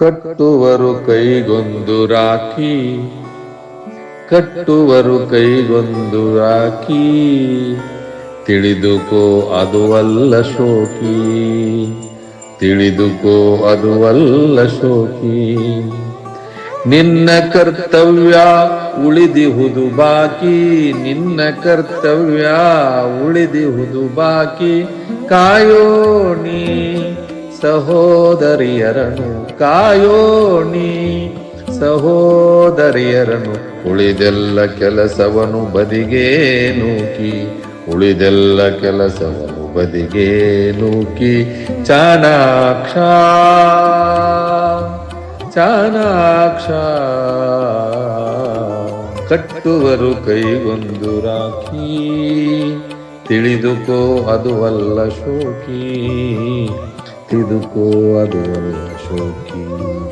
ಕಟ್ಟುವರು ಕೈಗೊಂದು ರಾಖಿ. ಕಟ್ಟುವರು ಕೈಗೊಂದು ರಾಖಿ. ತಿಳಿದುಕೋ ಅದು ಅಲ್ಲ ಶೋಕಿ. ತಿಳಿದುಕೋ ಅದು ಅಲ್ಲ ಶೋಕಿ. ನಿನ್ನ ಕರ್ತವ್ಯ ಉಳಿದಿಹುದು ಬಾಕಿ. ನಿನ್ನ ಕರ್ತವ್ಯ ಉಳಿದಿಹುದು ಬಾಕಿ. ಕಾಯೋಣಿ ಸಹೋದರಿಯರನು ಕಾಯೋಣಿ ಸಹೋದರಿಯರನು ಉಳಿದೆಲ್ಲ ಕೆಲಸವನು ಬದಿಗೆ ನೂಕಿ, ಉಳಿದೆಲ್ಲ ಕೆಲಸವನು ಬದಿಗೆ ನೂಕಿ ಚಾನಾಕ್ಷ ಚಾಣಾಕ್ಷ, ಕಟ್ಟುವರು ಕೈಗೊಂದು ರಾಖಿ, ತಿಳಿದುಕೋ ಅದು ಅಲ್ಲ ಶೋಕಿ ತಿಳಿದುಕೋ ಅದು ಅಲ್ಲ ಶೋಕಿ